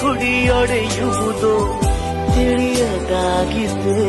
ಕುಡಿಯೊಡೆಯುವುದೋ ತಿಳಿಯದಾಗಿದೆ.